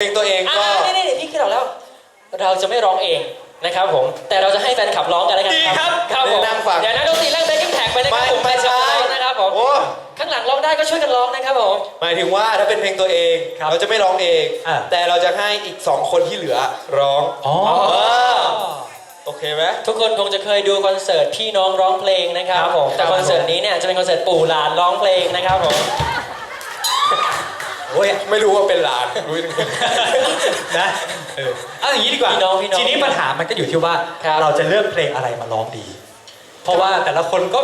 เพลงตัวเองอ่าก็นี่นี่นี่พี่คิดออกแล้ว เราจะไม่ร้องเองนะครับผม แต่เราจะให้แฟนคลับร้องกันแล้วกันดีครับครับผมเดี๋ยวนั่งฟัง เดี๋ยวนะดนตรีแรกเบรกกิ้งแท็กไปนะครับไม่ผมไม่ใช่แฟนคลับร้องนะครับผมโอ้ข้างหลังร้องได้ก็ช่วยกันร้องนะครับผม หมายถึงว่าถ้าเป็นเพลงตัวเองครับเราจะไม่ร้องเอง อะแต่เราจะให้อีกสองคนที่เหลือร้องอ๋อ เออโอเคไหม ทุกคนคงจะเคยดูคอนเสิร์ตพี่น้องร้องเพลงนะครับผมแต่คอนเสิร์ตนี้เนี่ยจะเป็นคอนเสิร์ตปู่หลานร้องเพลงนะครับผม โอ้ยไม่รู้ว่าเป็นหลานรู้ยังไง นะเออเอาอย่างนี้ดีกว่า พี่น้องพี่น้องทีนี้ปัญหามันก็อยู่ที่ว่า ครับ เราจะเลือกเพลงอะไรมาร้องดี เพราะว่าแต่ละคนก็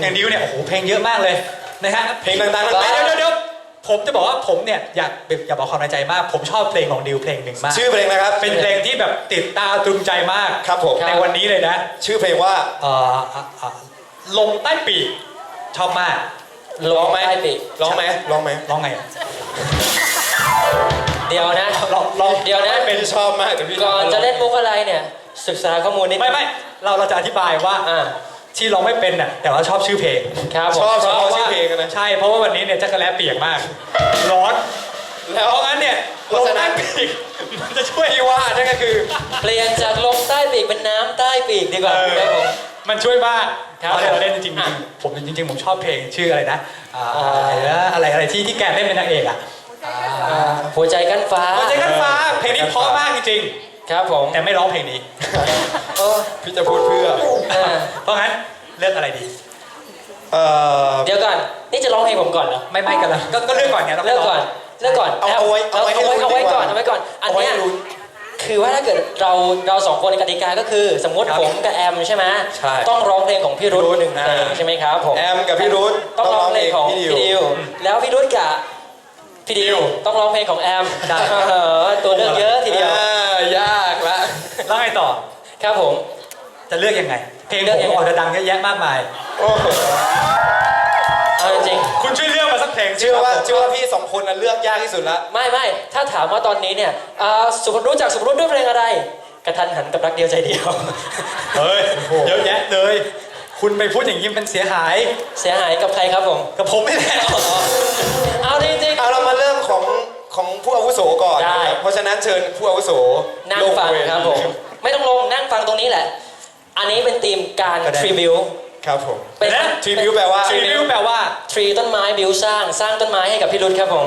อย่างดิวเนี่ยโอ้โหเพลงเยอะมากเลยนะฮะเพลงดังๆทั้งเดี๋นั้ยวนเดี๋ยวเดี๋ยวผมจะบอกว่าผมเนี่ยอยากอยากบอกความในใจมาก ผมชอบเพลงของดิวเพลงหนึ่งมาก ชื่อเพลงนะครับเป็นเพลงที่แบบติดตาตรึงใจมากครับผมในวันนี้เลยนะชื่อเพลงว่า เอ่ออะอะลมใต้ปีกชอบมาก ร้องไหมใต้ปีกร้องไหมร้องไหมร้องไงอะเดี๋ยวนะลองลองเดี๋ยวนะเป็นชอบมากแต่พี่ก่อนจะเล่นมุกอะไรเนี่ย ศึกษาข้อมูลนิดไม่ไม่เราเราจะอธิบายว่าอ่าที่ร้องไม่เป็นน่ะแต่ว่าชอบชื่อเพลงครับผมชอบชอบเพราะชื่อว่าเพลงนะใช่เพราะว่าวันนี้เนี่ยจักรแล้เปียกมาก ร้อน แล้วเพราะงั้นเนี่ยเพราะฉะนั้นลมใต้ปีกมันจะช่วยที่ว่านั่นก็คือ เปลี่ยนจากลมใต้ปีกเป็นน้ำใต้ปีกดีกว่าเออครับผม มันช่วยมากครับเราเล่นเราเล่นจริงอะๆผมจริงๆผมชอบเพลงชื่ออะไรนะอ่าอ่าอะไรนะอะไรอะไรที่ที่แกเล่นเป็นนางเอกอะอ่าหัวใจกั้นฟ้าหัวใจกันฟ้า เพลงนี้เพราะมากจริงครับผมๆแต่ไม่ร้องเพลงนี้โอ้พี่จะพูดเพื่ออ่าเพราะงั้นเลือกอะไรดีเอ่อเดี๋ยวก่อนนี่จะร้องเพลงผมก่อนเหรอไม่ไม่กันละก็ก็เลือกก่อนไงราเลิกก่อนเลิกก่อนเอาเอาไว้เอาไว้เอาไว้ให้เอาไว้รู้ดีกว่าก่อนเอาไว้ก่อนอันเนี้ยเอาไว้ให้รู้ คือว่าถ้าเกิดเราเราสองคนในกติกาก็คือ สมมติผมกับแอมใช่ไหมใช่ต้องร้องเพลงของพี่รุ่หนึ่งเพลงอ่าใช่ไหมครับผมแอมกับพี่รุธต้องร้องเพลงของพี่พี่ดิดิววแล้วพี่รุ่กับพี่ดิวต้องร้องเพลงของแอมได้เออตัวเลือกเยอะทีเดียวอ่ายากละแล้วไงต่อครับผมจะเลือกยังไง เพลงเลืผอกมยังไงออกจะดังเยอะแยะมากมายโอ้โหเอาจริงคุณช่วยเลือกมาสักเพลงเชื่อว่าครับผมเชื่อว่าพี่ สองคนน่ะเลือกยากที่สุดละไม่ไม่ถ้าถามว่าตอนนี้เนี่ยอ่าสุภรู้จักสุภรุ่ด้วยเพลงอะไร กระทันหันกับรักเดียวใจเดียว เฮ้ยเยอะแยะเลย คุณไปพูดอย่างนี้มันเสียหายเสียหายกับใครครับผม กับผมไม่แหละเอาจริง เอาเรามาเริ่มของของผู้อาวุโสก่อนได้ นะครับเพราะฉะนั้นเชิญผู้อาวุโสๆนั่งลฟังเวที ครับผม ไม่ต้องลงนั่งฟังตรงนี้แหละ อันนี้เป็นธีมการทริบิว ครับผมเป็นนะ ทริบิวแปลว่าทรีวิวแปลว่าทรีต้นไม้บิวสร้าง สร้างต้นไม้ให้กับพี่รุ่ครับผม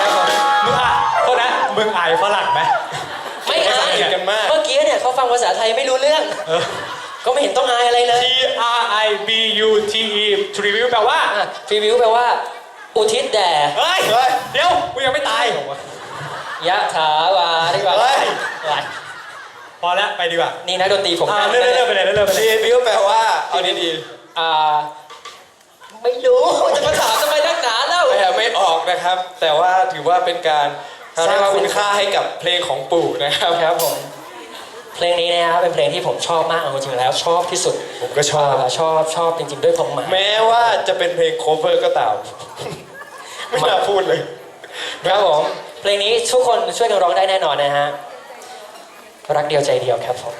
ครับผมมึงอะโทษนะมึงอายฝรั่งไหม ไม่อายภาษาอังกฤษกันมาก เมื่อกี้เนี่ยเขาฟังภาษาไทยไม่รู้เรื่อง เออ ก็ไม่เห็นต้องอายอะไรเลย T R I B U T E ทรีวิวแปลว่าทรีบิวแปลว่า อุทิศแด่เฮ้ย เฮ้ย เดี๋ยวกูยังไม่ตาย ยะถาวาดีกว่าเฮ้ยอะไร พอแล้วไปดีกว่านี่นักดนตรีผมอ่านั่งเลื่อนเลื่อนไปเลยเลื่อนเลื่อนไปทเลยริบิวแปลว่าเอาดีอ่าไม่รู้จะมาถามทำไมนักหนาเล่าๆแต่ไม่ออกนะครับ แต่ว่าถือว่าเป็นการสร้างคุณค่าให้กับเพลงของปู่นะครับครับผมเพลงนี้นะครับเป็นเพลงที่ผมชอบมากเอาจริงๆแล้วชอบที่สุด ผมก็ชอบาชอบชอบจริง ๆ ด้วยความหมายแม้ว่าจะเป็นเพลงโคเวอร์ก็ตามไม่น่าพูดเลยครับผมเพลงนี้ทุกคนช่วยกันร้องได้แน่นอนนะฮะ รักเดียวใจเดียวครับผม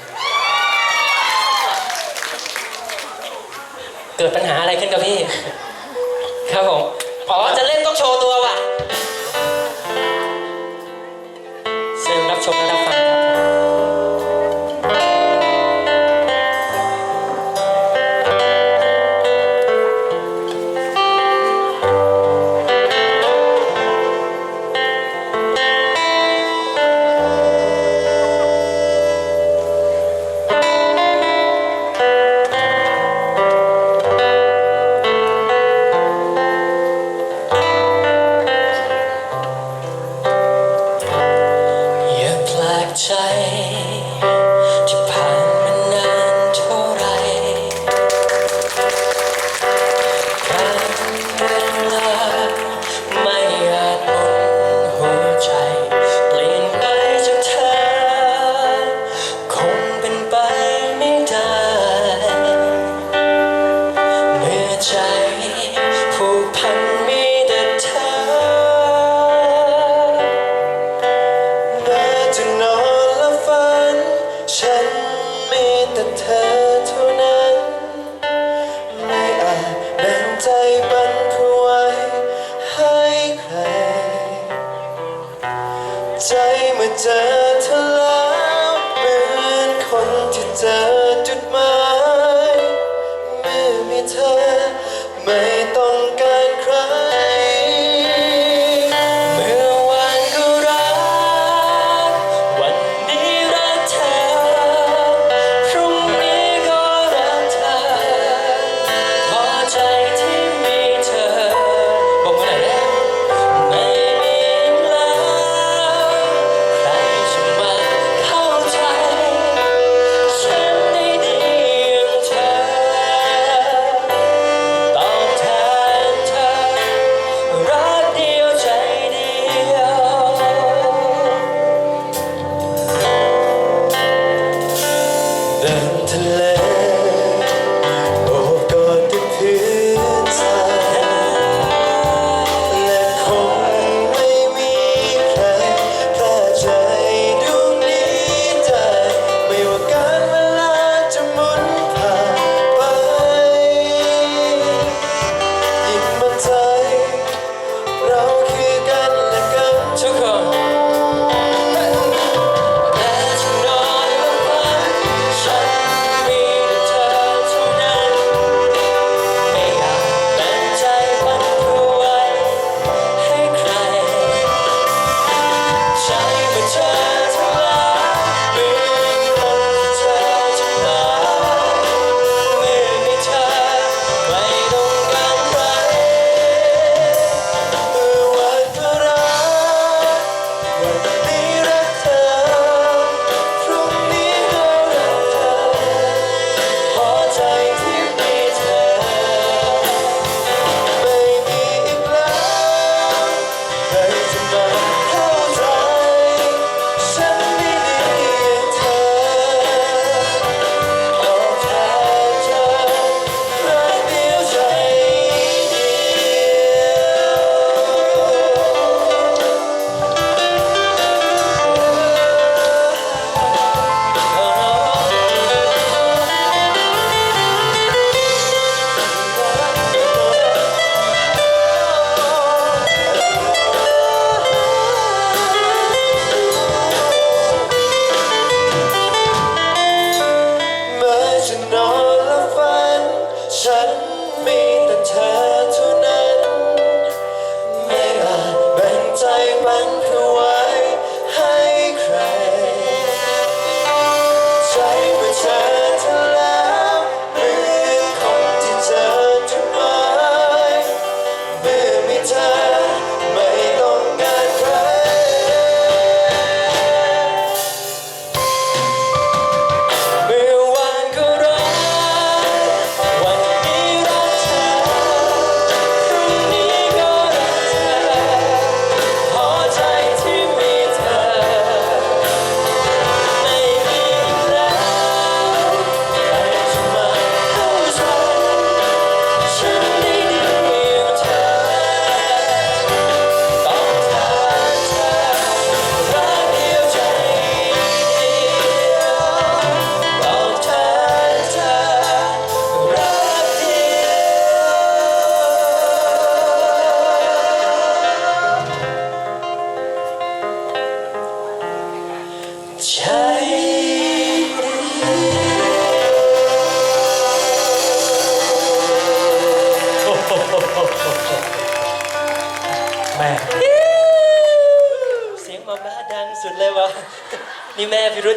เกิดปัญหาอะไรขึ้นกับพี่ ครับผม อ๋อ จะเล่นต้องโชว์ตัวว่ะ เดิน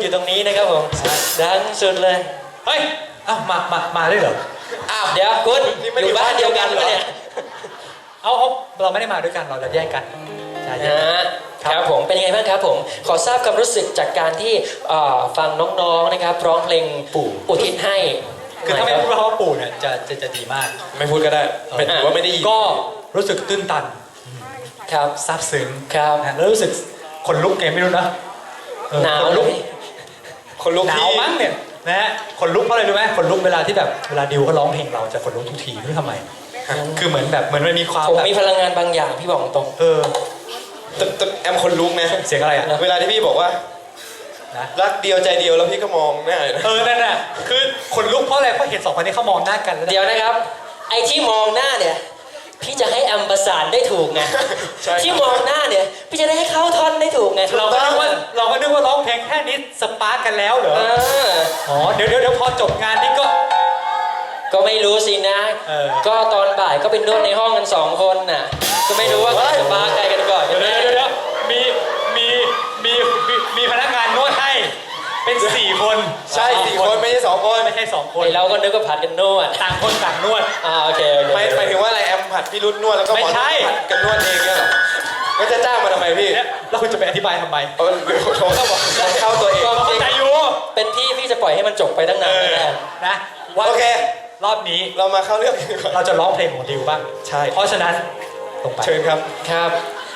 นี่แม่พิรุธอยู่ตรงนี้นะครับผมดังสุดเลย เฮ้ยเอ้ามามามาด้วยเหรออ้าวเดี๋ยวคุณนี่ไม่อได้ยู่บ้านเดียวกันเหรอเนี่ยเอาเอาเราไม่ได้มาด้วยกันเราจะแยกกันใช่นะฮะครับผมเป็นยังไงบ้างครับผมขอทราบความรู้สึกจากการที่เอ่อฟังน้องๆนะครับร้องเพลงปู่อุทิศให้คือถ้าไม่พูดว่าปู่เนี่ยจะจะจะดีมาก ไม่พูดก็ได้เป็นถือว่าไม่ได้ยินก็รู้สึกตื้นตันครับซาบซึ้งครับนะแล้วรู้สึกขนลุกไงไม่รู้นะเออหนาวขเลลุกย คนลุกหนาที่วมั้งเนี่ยนะฮะขนลุกเพราะอะไรรู้ไหมขนลุกเวลาที่แบบเวลาดิวเขาร้องเพลงเราจะขนลุกทุกทีไม่รู้ทำไม คือเหมือนแบบเหมือนมันมีความผมแบบมีพลังงานบางอย่างพี่บอกตรง เออแต่แต่แอมคนลุกนะเสียงอะไรอะเวลาที่พี่บอกว่านะ รักเดียวใจเดียวแล้วพี่ก็มองหน้าเลยนะเออนั่นน่ะคือขนลุกเพราะอะไรเพราะเห็นสองคนนี้เขามองหน้ากันแล้วเดี๋ยวนะครับ ไอ้ที่มองหน้าเนี่ย พี่จะให้แอมประสานได้ถูกไงใช่ที่มองหน้าเนี่ย พี่จะได้ให้เข้าท่อนได้ถูกไงเราก็ค่นี้สปาร์กกันแล้วเหรอ เออ อ๋อ เดี๋ยวเดี๋ยวเดี๋ยวพอจบงานนี้ก็ ก็ไม่รู้สินะ เออ ก็ตอนบ่ายก็เป็นนวดในห้องกันสองคนน่ะ ก็ไม่รู้ว่าใครจะบ้าใครกันก่อนเดี๋ยวกันเดี๋ยวแน่ เดี๋ยวเดี๋ยวมีมีมีมีมีพนักงานนวดให้ เป็นสี่คนใช่สี่คนไม่ใช่สองคนไม่ใช่สองคนไอเราก็นึกว่าผัดกันนวดต่างคนต่างนวดอ่าโอเคโอเคไม่หมายถึงว่าอะไรแอมผัดพี่รุ่นนวดแล้วก็ไม่ใช่หมอผัดกันนวดเองเนี่ยเหรอก็จะจ้างมาทำไมพี่เนี่ยแล้วคุณจะไปอธิบายทำไมเออโทรเข้าบอกเข้าตัวเองก็เข้าใจอยู่เป็นพี่พี่จะปล่อยให้มันจบไปตั้งเอนานอแน่นะว่าโอเค รอบนี้เรามาเข้าเรื่องกันดีกว่าเราจะร้องเพลงของดิวบ้างใช่เพราะฉะนั้นตรงไปเชิญครับครับ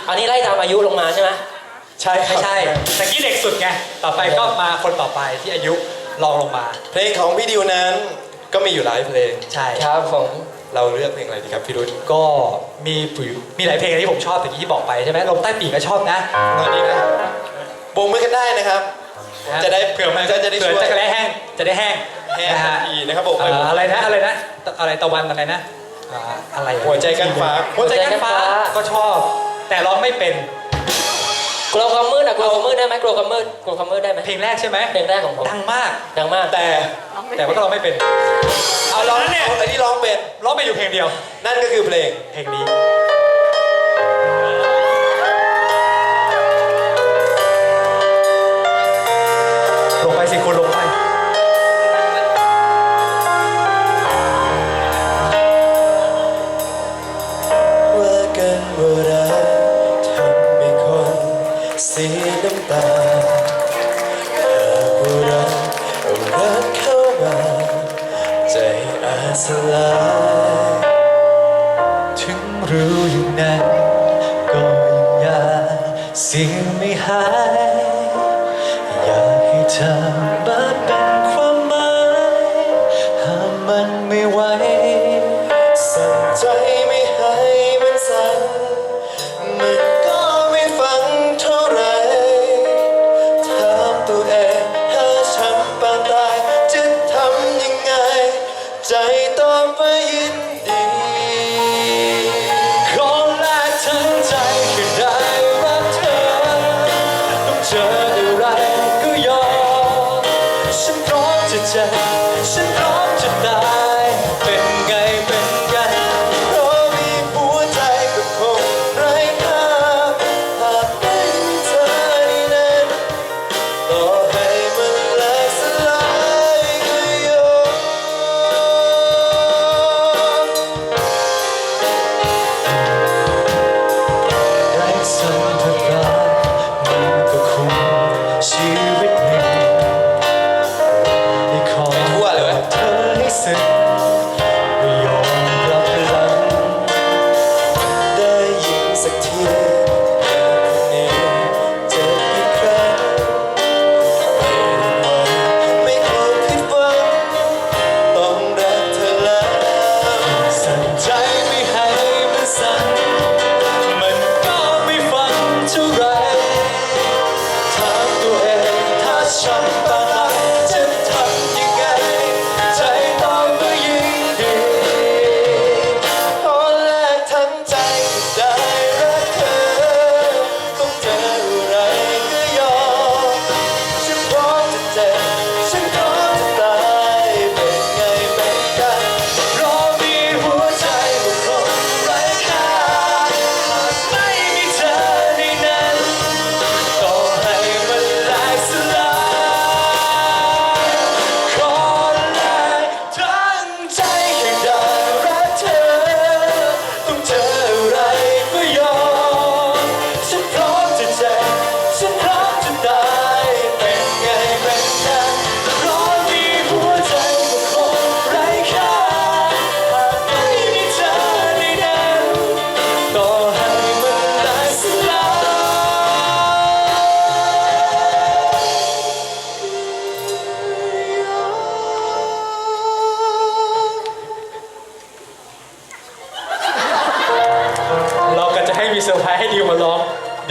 อันนี้ไล่ตามอายุลงมาใช่ไหม ใช่ครับไม่ใช่แต่กี้เด็กสุดไง ต่อไปก็มาคนต่อไปที่อายุรองลงมา เพลงของพี่ดิวนั้นก็มีอยู่หลายเพลง ใช่ครับผมเราเลือกเพลงอะไรดีครับพี่รุ่นก็มีปุ๋ยมีหลายเพลงที่ผมชอบแต่กี้ที่บอกไปใช่ไหมลมใต้ปีกก็ชอบนะตอนนี้นะโบกมือกันได้นะครับ จะได้เผื่อมันจะได้เผื่อช่วยจะกระแห้งจะได้แห้งแห้งนะทัฮะนทีนะครับผมเอ่ออะไรนะอะไรนะอะไรตะวันอะไรนะอ่าอะไรอะหัวใจกันฟ้าหัวใจกันฟ้าก็ชอบ แต่ร้องไม่เป็น กลัวความมืดอะกลัวความมืดได้ไหมกลัวความมืดกลัวความมืดได้ไหมเพลงแรกใช่ไหมเพลงแรกของผมดังมาก ดังมาก แต่แต่ว่าก็ร้องไม่เป็นเอาร้องเนี่ยเอาแต่ที่ร้องเป็นร้องไปอยู่เพลงเดียว นั่นก็คือเพลงเพลงนี้ ใ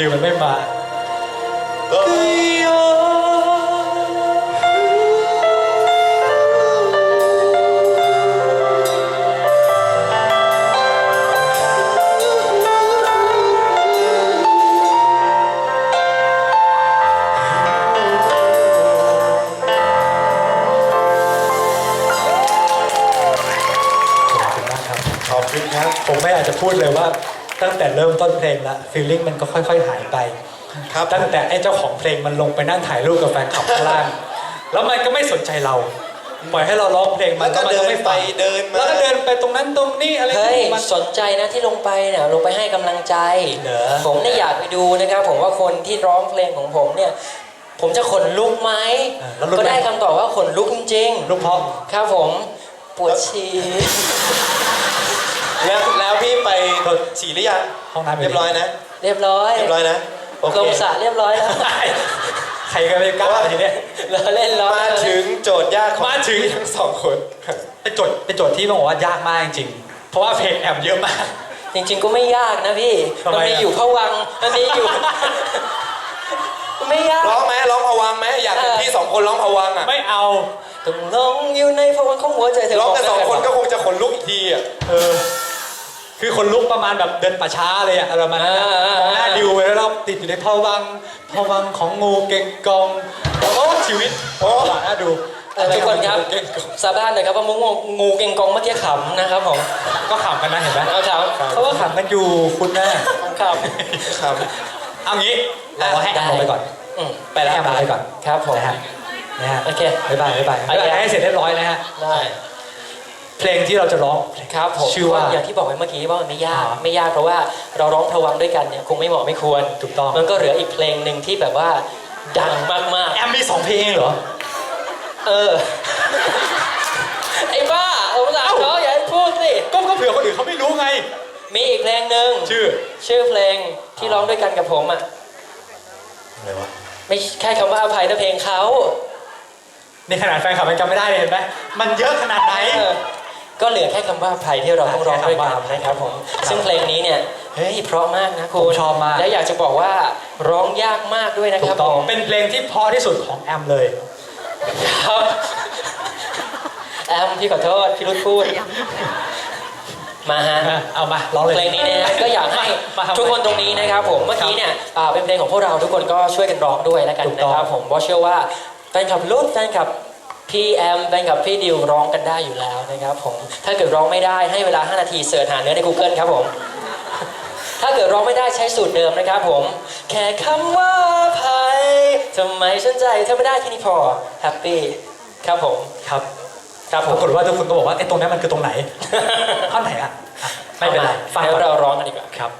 ดิวมันไม่มา นเพลงละฟีลลิ่งมันก็ค่อย ๆ หายไปครับตั้งแต่ไอ้เจ้าของเพลงมันลงไปนั่งถ่ายรูปกับแฟนคลับข้างล่าง แล้วมันก็ไม่สนใจเราปล่อยให้เราร้องเพลงมันก็แล้วเดินไม่ไปฟังเดินมาแล้วก็เดินไปตรงนั้นตรงนี้อะไรเฮ้ยของมันสนใจนะที่ลงไปเนี่ยลงไปให้กำลังใจเหรอผมเนี่ยอยากไปดูนะครับ ผมว่าคนที่ร้องเพลงของผมเนี่ย ผมจะขนลุกไหมเออแล้วลุกไหมก็ได้คำตอบว่าขนลุกจริงลูกพ่อๆครับผมปวดฉี่ แล้วแล้วพี่ไปฉี่หรือยังห้องน้ำเรียบร้อยนะ เรียบร้อยเรียบร้อยนะโอเคลงสระเรียบร้อยแล้ว ใครก็ไม่กล้าทีเนี้ยเราเล่นร้อยมาถึงโจทย์ยากของมาถึงพี่ทั้งสองคนเป็นโจทย์เป็นโจทย์ที่ต้องบอกว่ายากมากจริงๆเพราะว่าเพลงแอมเยอะมาก จริง ๆ ก็ไม่ยากนะพี่ทำไมมันมีอะอยู่พวังค์มันมีอยู่ไม่ยากร้องไหมร้องพวังค์ไหมอยากเห็นเออพี่สองคนร้องพวังค์อะไม่เอาต้องลงอยู่ในพวังค์ของหัวใจเธอร้องกันสองคนก็บคงจะขนลุกอีกทีอะเออ คือคนลุกประมาณแบบเดินป่าช้าเลยอะอะไรประมาณนั้นอะมองหน้าดิวไปแล้วเราติดอยู่ในพวังค์พวังค์ของงูเก่งกองโอ้ชีวิตโอ้หน้าดูเออทุกคนครับเก่งกองสาบานเลยครับว่ามุงูงูเก่งกองเมื่อกี้ขำนะครับผมก็ขำกันนะเห็นไหมเอาครับเขาก็ขำกันอยู่คุณแม่ขำครับเอางี้เราให้แอมลงไปก่อน อืมไปแล้วแอมลงไปก่อน ครับผมนะฮะนะฮะโอเค บ๊ายบายบ๊ายบายโอเคบ๊ายบายให้เสร็จเรียบร้อยนะฮะ ได้ เพลงที่เราจะร้อง ครับผมชื่อว่าอย่างที่บอกไว้เมื่อกี้ว่ามันไม่ยากอ๋อไม่ยากเพราะว่าเราร้องพวังค์ด้วยกันเนี่ยคงไม่เหมาะไม่ควรถูกต้อง มันก็เหลืออีกเพลงหนึ่งที่แบบว่าดังมากแอมมีสองเพลงเหรอ ๆ เออ ไอ้บ้าผมสาวเขาอย่าให้พูดสิก็ก็เผื่อคนอื่นเขาไม่รู้ไง มีอีกเพลงหนึ่งชื่อชื่อเพลงที่ร้องด้วยกันกับผมอะอะไรวะไม่แค่คำว่าอภัยแต่เพลงเขานี่ขนาดแฟนคลับมันจำไม่ได้เลยเห็นไหมมันเยอะขนาดไหน เออ ก็เหลือแค่คำว่าอภัยที่เราต้องร้องด้วยกันแค่คำว่าอภัยนะครับผมซึ่งเพลงนี้เนี่ยเฮ้ยเพราะมากนะคุผมณชอบมากและอยากจะบอกว่าร้องยากมากด้วยนะถูครักบต้องผมเป็นเพลงที่เพราะที่สุดของแอมเลยครับแอมพี่ขอโทษพี่รุดพูดมาฮะเอามาร้องเลยเพลงนี้นะฮะก็อยากให้มาทำไมทุกคนตรงนี้นะครับผมเมื่อกี้เนี่ยอ่าเป็นเพลงของพวกเราทุกคนก็ช่วยกันร้องด้วยแล้วกันถูกต้นะองครับผมเพราะเชื่อว่าแฟนคลับรุ่นแฟนคลับ พี่แอมแฟนคลับพี่ดิวร้องกันได้อยู่แล้วนะครับผมถ้าเกิดร้องไม่ได้ให้เวลา 5 นาทีเสิร์ชหาเนื้อใน Google ครับผมถ้าเกิดร้องไม่ได้ใช้สูตรเดิมนะครับผม แค่คำว่าอภัยทำไมฉันใจเธอไม่ได้แค่นี้พอแฮปปี้ครับผมครับครับผปม รากฏว่าทุกคนก็บอกว่าไอ้ตรงนั้นมันคือตรงไหน ท่อนไหนอะอะไม่เป็นไร ฟังให้ก่อนเราร้องกันดีกว่าครับ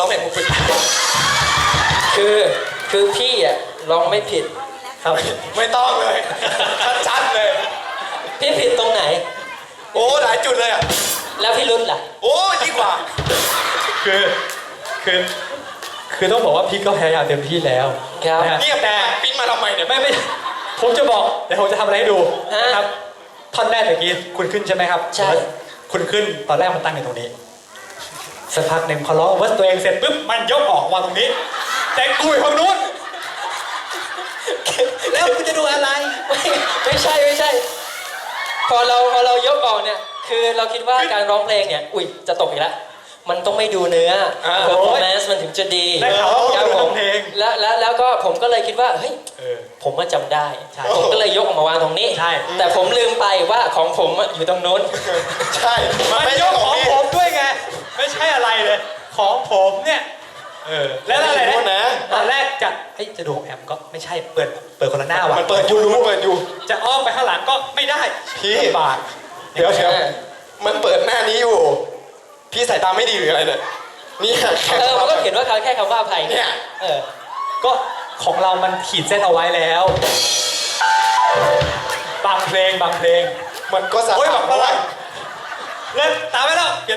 ทำไมพี่สองคนร้องไม่เห็นผมผิดคือคือพี่อะร้องไม่ผิดครับ ไม่ต้องเลย ชัดๆเลย พี่ผิดตรงไหน โอ้หลายจุดเลยอะ แล้วพี่รุ้ล่ะ โอ้ดีกว่า คือคือคือต้องบอกว่าพี่ก็พยายามเต็มที่แล้วครับนะฮะเงียบแต่ปิ้นมาทำไมเนี่ยไม่ไม่ผมจะบอกเดี๋ยวผมจะทำอะไรให้ดูฮะนะครับท่อนแรกเมื่อกี้คุณขึ้นใช่ไหมครับใช่คุณขึ้นตอนแรกมันตั้งอยู่ตรงนี้ สักพักหนึ่งพอร้องเวอร์สตัวเองเสร็จปุ๊บมันยกออกวางตรงนี้ แต่กูอยู่ฝั่งนู้นแล้วคุณจะดูอะไรไม่ไม่ใช่ไม่ใช่ พอเราพอเรายกออกเนี่ย คือเราคิดว่าการร้องเพลงเนี่ย อุ้ยจะตกอีกแล้วมันต้องไม่ดูเนื้ออ่าเพอร์ฟอร์แมนซ์มันถึงจะดีได้ข่าวว่าครับคุณผร้อมงเพลงแล้วแล้วแล้วก็ผมก็เลยคิดว่าเฮ้ยเออผมก็จำได้ใช่ผมก็เลยยกออกมาวางตรงนี้ใช่แต่ผมลืมไปว่าของผมอะอยู่ตรงนู้น ใช่มันมันไม่ยใช่กขขอองงพี่ผมด้วยไง ไม่ใช่อะไรเลย ของผมเนี่ยเออแล้วอะไรโทษนะนะตอนแรกจะเอ้ยจะดูของแอมก็ไม่ใช่เปิดเปิดคนละหน้าว่ะมันเปิดอยู่มันเปิดอยู่ จะอ้อมไปข้างหลังก็ไม่ได้พี่ลำบากเดี๋ยวเดี๋ยวมันเปิดหน้านี้อยู่ พี่สายตาไม่ดีหรืออะไรเนี่ยนี่แค่เออมันก็เขียนว่าแค่คำว่าอภัยเนี่ยเออก็ของเรามันขีดเส้นเอาไว้แล้วบางเพลงบางเพลง มันก็สาโอ้ยมารบาถงเพลงเล่นตามไปแล้วเปลี่ยน